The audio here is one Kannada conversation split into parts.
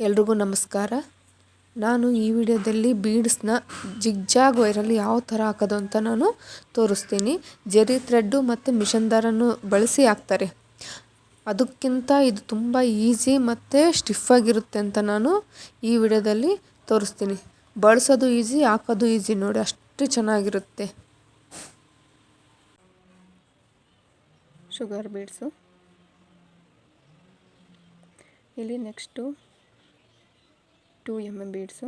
ಎಲ್ರಿಗೂ ನಮಸ್ಕಾರ. ನಾನು ಈ ವಿಡಿಯೋದಲ್ಲಿ ಬೀಡ್ಸ್ನ ಜಿಗ್ಜಾಗ್ ವೈರಲ್ಲಿ ಯಾವ ಥರ ಹಾಕೋದು ಅಂತ ನಾನು ತೋರಿಸ್ತೀನಿ. ಜರಿ ಥ್ರೆಡ್ಡು ಮತ್ತು ಮಿಷನ್ ದಾರನ್ನು ಬಳಸಿ ಹಾಕ್ತಾರೆ. ಅದಕ್ಕಿಂತ ಇದು ತುಂಬ ಈಸಿ ಮತ್ತು ಸ್ಟಿಫಾಗಿರುತ್ತೆ ಅಂತ ನಾನು ಈ ವಿಡಿಯೋದಲ್ಲಿ ತೋರಿಸ್ತೀನಿ. ಬಳಸೋದು ಈಸಿ, ಹಾಕೋದು ಈಸಿ ನೋಡಿ, ಅಷ್ಟು ಚೆನ್ನಾಗಿರುತ್ತೆ. Sugar beads. ಇಲ್ಲಿ next two M M beads,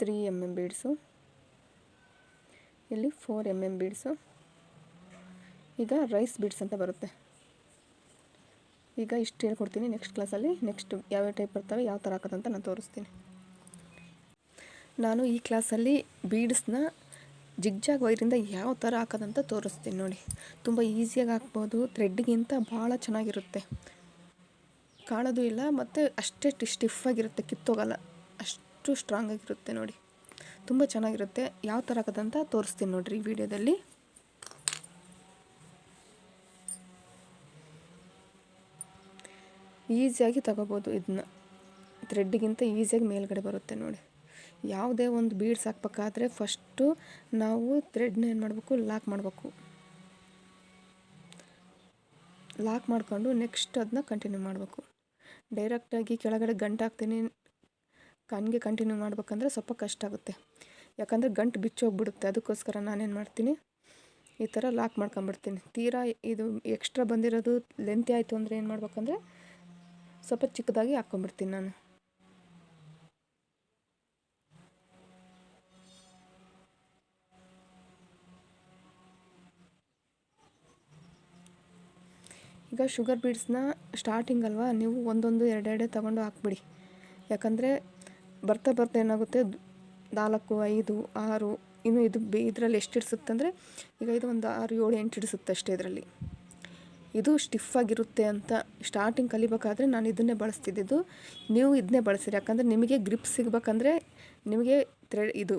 three M M beads, ಇಲ್ಲಿ ಫೋರ್ ಎಂ ಎಂ ಬೀಡ್ಸು. ಈಗ ರೈಸ್ ಬೀಡ್ಸ್ ಅಂತ ಬರುತ್ತೆ. ಈಗ ಇಷ್ಟು ಹೇಳ್ಕೊಡ್ತೀನಿ ನೆಕ್ಸ್ಟ್ ಕ್ಲಾಸಲ್ಲಿ. ನೆಕ್ಸ್ಟ್ ಯಾವ್ಯಾವ ಟೈಪ್ ಬರ್ತವೆ, ಯಾವ ಥರ ಹಾಕೋದಂತ ನಾನು ತೋರಿಸ್ತೀನಿ. ನಾನು ಈ ಕ್ಲಾಸಲ್ಲಿ ಬೀಡ್ಸ್ನ ಜಿಗ್ಜಾಗ್ ವೈರಿಂದ ಯಾವ ಥರ ಹಾಕೋದಂತ ತೋರಿಸ್ತೀನಿ ನೋಡಿ. ತುಂಬ ಈಸಿಯಾಗಿ ಹಾಕ್ಬೋದು, ಥ್ರೆಡ್ಗಿಂತ ಭಾಳ ಚೆನ್ನಾಗಿರುತ್ತೆ. ಕಾಳೋದು ಇಲ್ಲ, ಮತ್ತು ಅಷ್ಟೇ ಟಿ ಸ್ಟಿಫಾಗಿರುತ್ತೆ ಕಿತ್ತೋಗಲ್ಲ. ಅಷ್ಟು ಸ್ಟ್ರಾಂಗ್ ಆಗಿರುತ್ತೆ ನೋಡಿ. ತುಂಬ ಚೆನ್ನಾಗಿರುತ್ತೆ. ಯಾವ ಥರ ಆಗದಂತ ತೋರಿಸ್ತೀನಿ ನೋಡಿರಿ ಈ ವಿಡಿಯೋದಲ್ಲಿ. ಈಸಿಯಾಗಿ ತಗೋಬೋದು ಇದನ್ನ ಥ್ರೆಡ್ಗಿಂತ ಈಸಿಯಾಗಿ ಮೇಲ್ಗಡೆ ಬರುತ್ತೆ ನೋಡಿ. ಯಾವುದೇ ಒಂದು ಬೀಡ್ಸ್ ಹಾಕ್ಬೇಕಾದ್ರೆ ಫಸ್ಟು ನಾವು ಥ್ರೆಡ್ನ ಏನು ಮಾಡಬೇಕು? ಲಾಕ್ ಮಾಡಬೇಕು. ಲಾಕ್ ಮಾಡಿಕೊಂಡು ನೆಕ್ಸ್ಟ್ ಅದನ್ನ ಕಂಟಿನ್ಯೂ ಮಾಡಬೇಕು. ಡೈರೆಕ್ಟಾಗಿ ಕೆಳಗಡೆ ಗಂಟು ಹಾಕ್ತೀನಿ. ಕಣ್ಗೆ ಕಂಟಿನ್ಯೂ ಮಾಡ್ಬೇಕಂದ್ರೆ ಸ್ವಲ್ಪ ಕಷ್ಟ ಆಗುತ್ತೆ. ಯಾಕಂದರೆ ಗಂಟು ಬಿಚ್ಚೋಗ್ಬಿಡುತ್ತೆ ಅದಕ್ಕೋಸ್ಕರ ನಾನೇನು ಮಾಡ್ತೀನಿ? ಈ ಥರ ಲಾಕ್ ಮಾಡ್ಕೊಂಬಿಡ್ತೀನಿ ತೀರಾ ಇದು ಎಕ್ಸ್ಟ್ರಾ ಬಂದಿರೋದು ಲೆಂತಿ ಆಯಿತು ಅಂದರೆ ಏನು ಮಾಡ್ಬೇಕಂದ್ರೆ ಸ್ವಲ್ಪ ಚಿಕ್ಕದಾಗಿ ಹಾಕ್ಕೊಂಬಿಡ್ತೀನಿ ನಾನು. ಈಗ ಶುಗರ್ ಬೀಡ್ಸ್ನ ಸ್ಟಾರ್ಟಿಂಗ್ ಅಲ್ವಾ, ನೀವು ಒಂದೊಂದು ಎರಡೆರಡೆ ತಗೊಂಡು ಹಾಕ್ಬಿಡಿ. ಯಾಕಂದರೆ ಬರ್ತಾ ಬರ್ತಾ ಏನಾಗುತ್ತೆ, ನಾಲ್ಕು, ಐದು, ಆರು, ಇನ್ನು ಇದು ಬಿ, ಇದರಲ್ಲಿ ಎಷ್ಟು ಇಡಿಸುತ್ತೆ ಅಂದರೆ, ಈಗ ಇದು ಒಂದು ಆರು, ಏಳು, ಎಂಟು ಇಡಿಸುತ್ತೆ ಅಷ್ಟೇ ಇದರಲ್ಲಿ. ಇದು ಸ್ಟಿಫಾಗಿರುತ್ತೆ ಅಂತ ಸ್ಟಾರ್ಟಿಂಗ್ ಕಲಿಬೇಕಾದ್ರೆ ನಾನು ಇದನ್ನೇ ಬಳಸ್ತಿದ್ದಿದ್ದು ನೀವು ಇದನ್ನೇ ಬಳಸಿರಿ. ಯಾಕಂದರೆ ನಿಮಗೆ ಗ್ರಿಪ್ ಸಿಗಬೇಕಂದ್ರೆ ನಿಮಗೆ ಥ್ರೆಡ್ ಇದು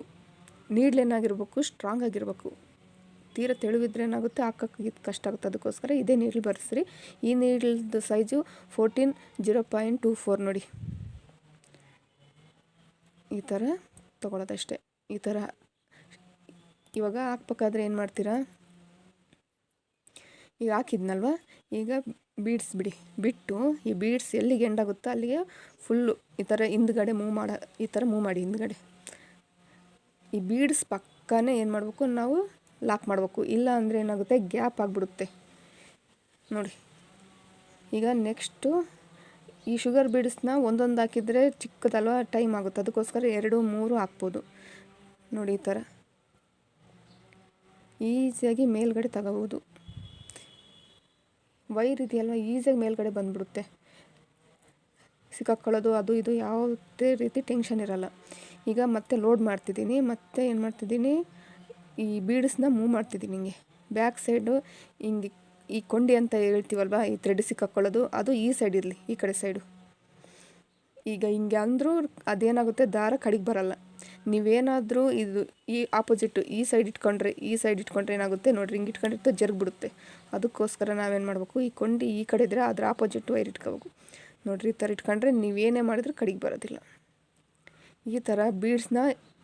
ನೀಡ್ಲೇನಾಗಿರ್ಬೇಕು ಸ್ಟ್ರಾಂಗ್ ಆಗಿರಬೇಕು. ತೀರ ತೆಳುವಿದ್ರೆ ಏನಾಗುತ್ತೆ? ಹಾಕೋಕ್ಕೆ ಕಷ್ಟ ಆಗುತ್ತೆ. ಅದಕ್ಕೋಸ್ಕರ ಇದೇ ನೀಡಲ್ ಬರೆಸ್ರಿ. ಈ ನೀಡಲ್ದ size fourteen zero point two four ನೋಡಿ. ಈ ಥರ ತೊಗೊಳೋದಷ್ಟೇ. ಈ ಥರ ಇವಾಗ ಹಾಕ್ಬೇಕಾದ್ರೆ ಏನು ಮಾಡ್ತೀರಾ? ಈಗ ಹಾಕಿದ್ನಲ್ವ? ಈಗ ಬೀಡ್ಸ್ ಬಿಡಿ. ಬಿಟ್ಟು ಈ ಬೀಡ್ಸ್ ಎಲ್ಲಿಗೆ ಎಂಡಾಗುತ್ತೋ ಅಲ್ಲಿಗೆ ಫುಲ್ಲು ಈ ಥರ ಹಿಂದ್ಗಡೆ ಮೂವ್ ಮಾಡ, ಈ ಥರ ಮೂವ್ ಮಾಡಿ ಹಿಂದ್ಗಡೆ. ಈ ಬೀಡ್ಸ್ ಪಕ್ಕನೇ ಏನು ಮಾಡಬೇಕು? ನಾವು ಲಾಕ್ ಮಾಡಬೇಕು. ಇಲ್ಲ ಅಂದರೆ ಏನಾಗುತ್ತೆ? ಗ್ಯಾಪ್ ಆಗಿಬಿಡುತ್ತೆ. ನೋಡಿ. ಈಗ ನೆಕ್ಸ್ಟು ಈ ಶುಗರ್ ಬೀಡ್ಸ್ನ ಒಂದೊಂದು ಹಾಕಿದರೆ ಚಿಕ್ಕದಲ್ವ? ಟೈಮ್ ಆಗುತ್ತೆ. ಅದಕ್ಕೋಸ್ಕರ ಎರಡು, ಮೂರು ಹಾಕ್ಬೋದು. ನೋಡಿ ಈ ಥರ ಈಸಿಯಾಗಿ ಮೇಲ್ಗಡೆ ತಗೋಬೋದು ವೈರ್ ಇದೆಯಲ್ವ? ಈಸಿಯಾಗಿ ಮೇಲ್ಗಡೆ ಬಂದ್ಬಿಡುತ್ತೆ. ಸಿಕ್ಕಾಕೊಳ್ಳೋದು, ಅದು, ಇದು ಯಾವುದೇ ರೀತಿ ಟೆನ್ಷನ್ ಇರಲ್ಲ. ಈಗ ಮತ್ತೆ ಲೋಡ್ ಮಾಡ್ತಿದ್ದೀನಿ. ಮತ್ತೆ ಏನು ಮಾಡ್ತಿದ್ದೀನಿ? ಈ ಬೀಡ್ಸ್ನ ಮೂವ್ ಮಾಡ್ತಿದ್ದೀನಿ ಹಿಂಗೆ ಬ್ಯಾಕ್ ಸೈಡು ಹಿಂಗೆ ಈ ಕೊಂಡಿ ಅಂತ ಹೇಳ್ತೀವಲ್ವ, ಈ ಥ್ರೆಡ್ ಸಿಕ್ಕಾಕೊಳ್ಳೋದು, ಅದು ಈ ಸೈಡ್ ಇರಲಿ, ಈ ಕಡೆ ಸೈಡು. ಈಗ ಹಿಂಗೆ ಅಂದರೂ ಅದೇನಾಗುತ್ತೆ, ದಾರ ಕಡಿಗೆ ಬರಲ್ಲ. ನೀವೇನಾದರೂ ಇದು ಈ ಆಪೋಸಿಟ್ಟು, ಈ ಸೈಡ್ ಇಟ್ಕೊಂಡ್ರೆ, ಈ ಸೈಡ್ ಇಟ್ಕೊಂಡ್ರೆ ಏನಾಗುತ್ತೆ, ನೋಡಿರಿ ಹಿಂಗೆ ಇಟ್ಕೊಂಡಿರ್ತಾ ಜರ್ಗ್ ಬಿಡುತ್ತೆ ಅದಕ್ಕೋಸ್ಕರ ನಾವೇನು ಮಾಡಬೇಕು, ಈ ಕೊಂಡಿ ಈ ಕಡೆ ಇದ್ದರೆ ಅದರ ಆಪೋಸಿಟ್ ವೈರ್ ಇಟ್ಕೋಬೇಕು. ನೋಡಿರಿ ಈ ಥರ ಇಟ್ಕೊಂಡ್ರೆ ನೀವೇನೇ ಮಾಡಿದ್ರೂ ಕಡಿಗೆ ಬರೋದಿಲ್ಲ. ಈ ಥರ ಬೀಡ್ಸ್ನ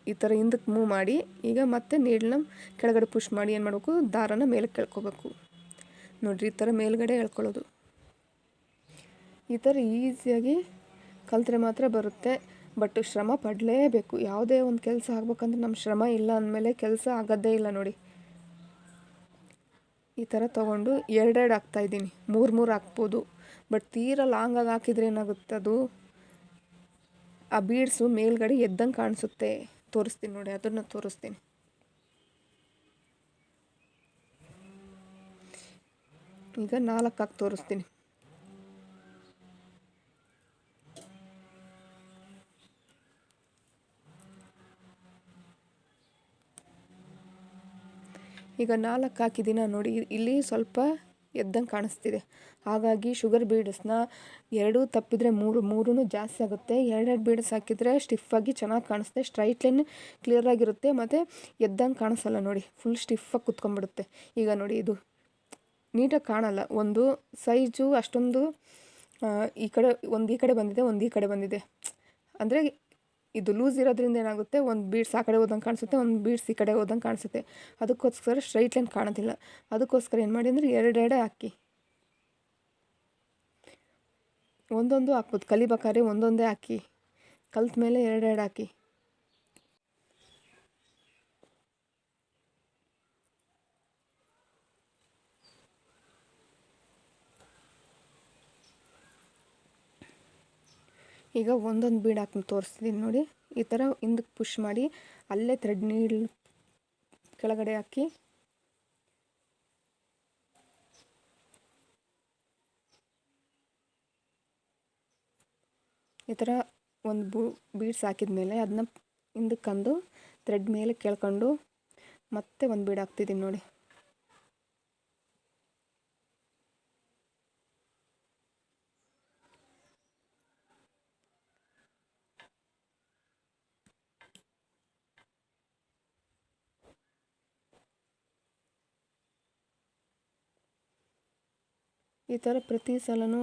ಈ ಥರ ಹಿಂದಕ್ಕೆ ಮೂವ್ ಮಾಡಿ ಈಗ ಮತ್ತೆ ನೀಡನ್ನ ಕೆಳಗಡೆ ಪುಷ್ ಮಾಡಿ ಏನು ಮಾಡಬೇಕು? ದಾರನ ಮೇಲೆ ಕೆಳ್ಕೊಬೇಕು. ನೋಡಿರಿ ಈ ಥರ ಮೇಲ್ಗಡೆ ಎಳ್ಕೊಳ್ಳೋದು. ಈ ಥರ ಈಸಿಯಾಗಿ ಕಲ್ತ್ರೆ ಮಾತ್ರ ಬರುತ್ತೆ. ಬಟ್ ಶ್ರಮ ಪಡಲೇಬೇಕು. ಯಾವುದೇ ಒಂದು ಕೆಲಸ ಆಗ್ಬೇಕಂದ್ರೆ ನಮ್ಮ ಶ್ರಮ ಇಲ್ಲ ಅಂದಮೇಲೆ ಕೆಲಸ ಆಗೋದೇ ಇಲ್ಲ ನೋಡಿ. ಈ ಥರ ತೊಗೊಂಡು ಎರಡೆರಡು ಹಾಕ್ತಾಯಿದ್ದೀನಿ ಮೂರು ಮೂರು ಹಾಕ್ಬೋದು. ಬಟ್ ತೀರ ಲಾಂಗಾಗಿ ಹಾಕಿದ್ರೆ ಏನಾಗುತ್ತೆ ಅದು? ಆ ಬೀಡ್ಸು ಮೇಲ್ಗಡೆ ಎದ್ದಂಗೆ ಕಾಣಿಸುತ್ತೆ. ತೋರಿಸ್ತೀನಿ ನೋಡಿ ಅದನ್ನು ತೋರಿಸ್ತೀನಿ. ಈಗ ನಾಲ್ಕು ಹಾಕಿ ತೋರಿಸ್ತೀನಿ. ಈಗ ನಾಲ್ಕು ಹಾಕಿದ್ದೀನ ನೋಡಿ ಇಲ್ಲಿ ಸ್ವಲ್ಪ ಎದ್ದಂಗೆ ಕಾಣಿಸ್ತಿದೆ. ಹಾಗಾಗಿ ಶುಗರ್ ಬೀಡ್ಸ್ನ ಎರಡು ತಪ್ಪಿದರೆ ಮೂರು ಮೂರೂ ಜಾಸ್ತಿ ಆಗುತ್ತೆ. ಎರಡೆರಡು ಬೀಡ್ಸ್ ಹಾಕಿದರೆ ಸ್ಟಿಫಾಗಿ ಚೆನ್ನಾಗಿ ಕಾಣಿಸುತ್ತೆ ಸ್ಟ್ರೈಟ್ ಲೈನ್ ಕ್ಲಿಯರಾಗಿರುತ್ತೆ ಮತ್ತು ಎದ್ದಂಗೆ ಕಾಣಿಸಲ್ಲ ನೋಡಿ. ಫುಲ್ ಸ್ಟಿಫಾಗಿ ಕುತ್ಕೊಂಡ್ಬಿಡುತ್ತೆ. ಈಗ ನೋಡಿ ಇದು ನೀಟಾಗಿ ಕಾಣಲ್ಲ. ಒಂದು ಸೈಜು ಅಷ್ಟೊಂದು ಈ ಕಡೆ, ಒಂದು ಈ ಕಡೆ ಬಂದಿದೆ, ಒಂದು ಈ ಕಡೆ ಬಂದಿದೆ. ಅಂದರೆ ಇದು ಲೂಸ್ ಇರೋದ್ರಿಂದ ಏನಾಗುತ್ತೆ? ಒಂದು ಬೀಡ್ಸ್ ಆ ಕಡೆ ಹೋದಂಗೆ ಕಾಣಿಸುತ್ತೆ, ಒಂದು ಬೀಡ್ಸ್ ಈ ಕಡೆ ಹೋದಂಗೆ ಕಾಣಿಸುತ್ತೆ. ಅದಕ್ಕೋಸ್ಕರ ಸ್ಟ್ರೈಟ್ ಲೈನ್ ಕಾಣೋದಿಲ್ಲ. ಅದಕ್ಕೋಸ್ಕರ ಏನು ಮಾಡಿ ಅಂದರೆ ಎರಡೆರಡೆ ಹಾಕಿ. ಒಂದೊಂದು ಹಾಕ್ಬೋದು. ಕಲಿಬೇಕಾದ್ರೆ ಒಂದೊಂದೇ ಹಾಕಿ. ಕಲ್ತ ಮೇಲೆ ಎರಡೆರಡು ಹಾಕಿ. ಈಗ ಒಂದೊಂದು ಬೀಡ್ ಹಾಕಿ ತೋರಿಸ್ತಿದ್ದೀನಿ ನೋಡಿ. ಈ ಥರ ಹಿಂದಕ್ಕೆ ಪುಷ್ ಮಾಡಿ ಅಲ್ಲೇ ಥ್ರೆಡ್ ನೀಲ್ ಕೆಳಗಡೆ ಹಾಕಿ. ಈ ಥರ ಒಂದು ಬೂ, ಬೀಡ್ಸ್ ಹಾಕಿದ ಮೇಲೆ ಅದನ್ನ ಹಿಂದಕ್ಕಂದು ಥ್ರೆಡ್ ಮೇಲೆ ಕೇಳ್ಕೊಂಡು ಮತ್ತೆ ಒಂದು ಬೀಡ್ ಹಾಕ್ತಿದ್ದೀನಿ ನೋಡಿ. ಈ ಥರ ಪ್ರತಿ ಸಲನೂ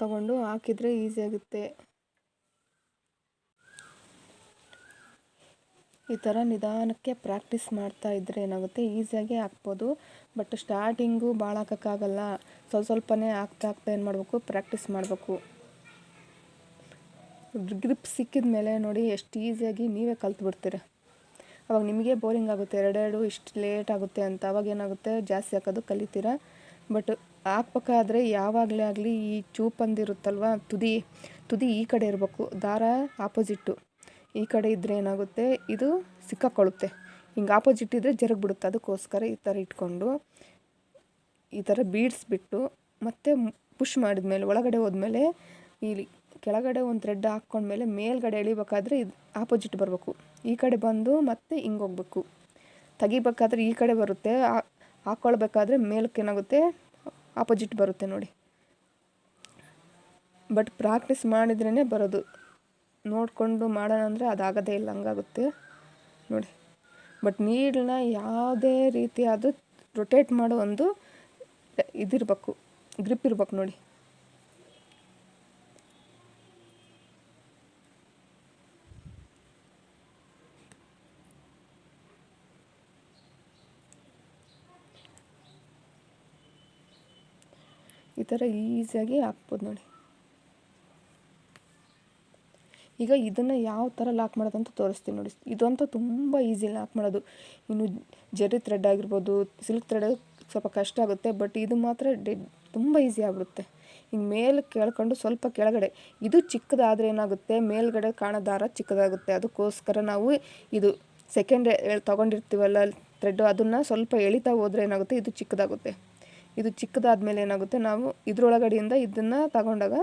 ತಗೊಂಡು ಹಾಕಿದರೆ ಈಸಿ ಆಗುತ್ತೆ. ಈ ಥರ ನಿಧಾನಕ್ಕೆ ಪ್ರಾಕ್ಟೀಸ್ ಮಾಡ್ತಾ ಇದ್ದರೆ ಏನಾಗುತ್ತೆ? ಈಸಿಯಾಗಿ ಹಾಕ್ಬೋದು. ಬಟ್ ಸ್ಟಾರ್ಟಿಂಗು ಭಾಳ ಹಾಕೋಕ್ಕಾಗಲ್ಲ. ಸ್ವಲ್ಪ ಸ್ವಲ್ಪನೇ ಹಾಕ್ತಾ ಹಾಕ್ತಾ ಏನು ಮಾಡಬೇಕು? ಪ್ರಾಕ್ಟೀಸ್ ಮಾಡಬೇಕು. ಗ್ರಿಪ್ ಸಿಕ್ಕಿದ ಮೇಲೆ ನೋಡಿ ಎಷ್ಟು ಈಸಿಯಾಗಿ ನೀವೇ ಕಲ್ತು ಬಿಡ್ತೀರ. ಅವಾಗ ನಿಮಗೆ ಬೋರಿಂಗ್ ಆಗುತ್ತೆ. ಎರಡೆರಡು ಇಷ್ಟು ಲೇಟ್ ಆಗುತ್ತೆ ಅಂತ. ಅವಾಗ ಏನಾಗುತ್ತೆ? ಜಾಸ್ತಿ ಹಾಕೋದು ಕಲಿತೀರ? ಬಟ್ ಹಾಕ್ಬೇಕಾದ್ರೆ ಯಾವಾಗಲೇ ಆಗಲಿ ಈ ಚೂಪಂದಿರುತ್ತಲ್ವ ತುದಿ ತುದಿ ಈ ಕಡೆ ಇರಬೇಕು. ದಾರ ಆಪೋಸಿಟ್ಟು ಈ ಕಡೆ ಇದ್ದರೆ ಏನಾಗುತ್ತೆ? ಇದು ಸಿಕ್ಕಾಕೊಳ್ಳುತ್ತೆ. ಹಿಂಗೆ ಆಪೋಸಿಟ್ ಇದ್ದರೆ ಜರುಗ್ಬಿಡುತ್ತೆ. ಅದಕ್ಕೋಸ್ಕರ ಈ ಥರ ಇಟ್ಕೊಂಡು ಈ ಥರ ಬೀಡ್ಸ್ ಬಿಟ್ಟು ಮತ್ತೆ ಪುಷ್ ಮಾಡಿದ್ಮೇಲೆ, ಒಳಗಡೆ ಹೋದ್ಮೇಲೆ ಇಲ್ಲಿ ಕೆಳಗಡೆ ಒಂದು ಥ್ರೆಡ್ ಹಾಕ್ಕೊಂಡ್ಮೇಲೆ ಮೇಲ್ಗಡೆ ಎಳಿಬೇಕಾದ್ರೆ ಇದು ಆಪೋಸಿಟ್ ಬರಬೇಕು. ಈ ಕಡೆ ಬಂದು ಮತ್ತೆ ಹಿಂಗೆ ಹೋಗ್ಬೇಕು. ತೆಗಿಬೇಕಾದ್ರೆ ಈ ಕಡೆ ಬರುತ್ತೆ. ಹಾಕ್ಕೊಳ್ಬೇಕಾದ್ರೆ ಮೇಲಕ್ಕೆ ಏನಾಗುತ್ತೆ ಆಪೋಸಿಟ್ ಬರುತ್ತೆ ನೋಡಿ. ಬಟ್ ಪ್ರಾಕ್ಟೀಸ್ ಮಾಡಿದ್ರೇ ಬರೋದು. ನೋಡಿಕೊಂಡು ಮಾಡೋಣ ಅಂದರೆ ಅದಾಗೋದೇ ಇಲ್ಲ, ಹಂಗಾಗುತ್ತೆ. ನೋಡಿ. ಬಟ್ ನೀಡನ್ನ ಯಾವುದೇ ರೀತಿಯಾದ ರೊಟೇಟ್ ಮಾಡೋ ಒಂದು ಇದಿರಬೇಕು ಗ್ರಿಪ್ ಇರ್ಬೇಕು ನೋಡಿ ಈ ಥರ ಈಸಿಯಾಗಿ ಹಾಕ್ಬೋದು ನೋಡಿ. ಈಗ ಇದನ್ನು ಯಾವ ಥರ ಲಾಕ್ ಮಾಡೋದಂತ ತೋರಿಸ್ತೀನಿ ನೋಡಿ. ಇದಂತೂ ತುಂಬ ಈಸಿ ಲಾಕ್ ಮಾಡೋದು. ಇನ್ನು ಜರಿ ಥ್ರೆಡ್ ಆಗಿರ್ಬೋದು ಸಿಲ್ಕ್ ಥ್ರೆಡ್ ಸ್ವಲ್ಪ ಕಷ್ಟ ಆಗುತ್ತೆ ಬಟ್ ಇದು ಮಾತ್ರ ಡೆಡ್ ತುಂಬ ಈಸಿ ಆಗ್ಬಿಡುತ್ತೆ. ಇನ್ನು ಮೇಲೆ ಕೇಳ್ಕೊಂಡು ಸ್ವಲ್ಪ ಕೆಳಗಡೆ, ಇದು ಚಿಕ್ಕದಾದರೆ ಏನಾಗುತ್ತೆ? ಮೇಲ್ಗಡೆ ಕಾಣೋ ದಾರ ಚಿಕ್ಕದಾಗುತ್ತೆ. ಅದಕ್ಕೋಸ್ಕರ ನಾವು ಇದು ಸೆಕೆಂಡ್ ತೊಗೊಂಡಿರ್ತೀವಲ್ಲ ಥ್ರೆಡ್ಡು ಅದನ್ನು ಸ್ವಲ್ಪ ಎಳಿತಾ ಹೋದರೆ ಏನಾಗುತ್ತೆ? ಇದು ಚಿಕ್ಕದಾಗುತ್ತೆ. ಇದು ಚಿಕ್ಕದಾದ ಮೇಲೆ ಏನಾಗುತ್ತೆ ನಾವು ಇದರೊಳಗಡೆಯಿಂದ ಇದನ್ನು ತಗೊಂಡಾಗ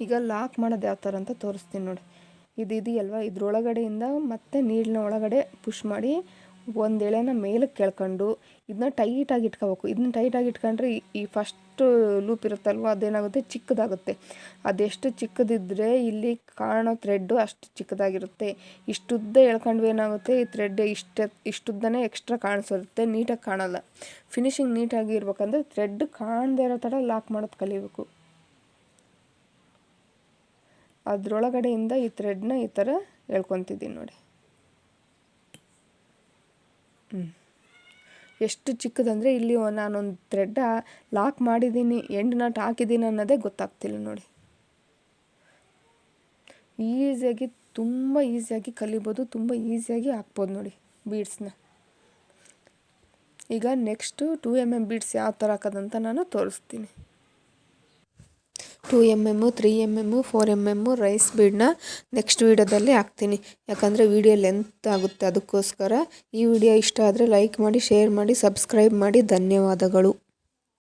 ಈಗ ಲಾಕ್ ಮಾಡೋದು ಯಾವ ಥರ ಅಂತ ತೋರಿಸ್ತೀನಿ ನೋಡಿ. ಇದು ಇದೆಯಲ್ವ? ಇದ್ರೊಳಗಡೆಯಿಂದ ಮತ್ತೆ ನೀರಿನ ಒಳಗಡೆ ಪುಷ್ ಮಾಡಿ ಒಂದು ಎಳೆನ ಮೇಲಕ್ಕೆ ಕೆಳ್ಕೊಂಡು ಇದನ್ನ ಟೈಟಾಗಿ ಇಟ್ಕೋಬೇಕು. ಇದನ್ನ ಟೈಟಾಗಿ ಇಟ್ಕೊಂಡ್ರೆ ಈ- ಫಸ್ಟು ಲೂಪ್ ಇರುತ್ತಲ್ವ? ಅದೇನಾಗುತ್ತೆ? ಚಿಕ್ಕದಾಗುತ್ತೆ. ಅದೆಷ್ಟು ಚಿಕ್ಕದಿದ್ದರೆ ಇಲ್ಲಿ ಕಾಣೋ ಥ್ರೆಡ್ಡು ಅಷ್ಟು ಚಿಕ್ಕದಾಗಿರುತ್ತೆ. ಇಷ್ಟುದ್ದ ಎಳ್ಕೊಂಡ್ವಿ ಏನಾಗುತ್ತೆ? ಈ ಥ್ರೆಡ್ ಇಷ್ಟ ಇಷ್ಟುದ್ದನೇ ಎಕ್ಸ್ಟ್ರಾ ಕಾಣಿಸುತ್ತೆ ನೀಟಾಗಿ ಕಾಣಲ್ಲ. ಫಿನಿಶಿಂಗ್ ನೀಟಾಗಿ ಇರ್ಬೇಕಂದ್ರೆ ಥ್ರೆಡ್ ಕಾಣದೇ ಇರೋ ಥರ ಲಾಕ್ ಮಾಡೋದು ಕಲಿಬೇಕು. ಅದರೊಳಗಡೆಯಿಂದ ಈ ಥ್ರೆಡ್ನ ಈ ಥರ ಎಳ್ಕೊತಿದ್ದೀನಿ ನೋಡಿ. ಹ್ಞೂ ಎಷ್ಟು ಚಿಕ್ಕದಂದರೆ ಇಲ್ಲಿ ನಾನೊಂದು ಥ್ರೆಡ್ ಲಾಕ್ ಮಾಡಿದ್ದೀನಿ ಎಂಡ್ ನಟ್ ಹಾಕಿದ್ದೀನಿ ಅನ್ನೋದೇ ಗೊತ್ತಾಗ್ತಿಲ್ಲ ನೋಡಿ. ಈಸಿಯಾಗಿ ತುಂಬ ಈಸಿಯಾಗಿ ಕಲಿಬೋದು, ತುಂಬ ಈಸಿಯಾಗಿ ಹಾಕ್ಬೋದು ನೋಡಿ ಬೀಡ್ಸ್ನ ಈಗ next two M M beads ಯಾವ ಥರ ಹಾಕೋದಂತ ನಾನು ತೋರಿಸ್ತೀನಿ. Two M M three M M four M M rice ಬೀಡನ್ನ ನೆಕ್ಸ್ಟ್ ವೀಡಿಯೋದಲ್ಲಿ ಹಾಕ್ತೀನಿ. ಯಾಕಂದರೆ ವೀಡಿಯೋ ಲೆಂತ್ ಆಗುತ್ತೆ ಅದಕ್ಕೋಸ್ಕರ. ಈ ವಿಡಿಯೋ ಇಷ್ಟ ಆದರೆ ಲೈಕ್ ಮಾಡಿ, ಶೇರ್ ಮಾಡಿ, ಸಬ್ಸ್ಕ್ರೈಬ್ ಮಾಡಿ. ಧನ್ಯವಾದಗಳು.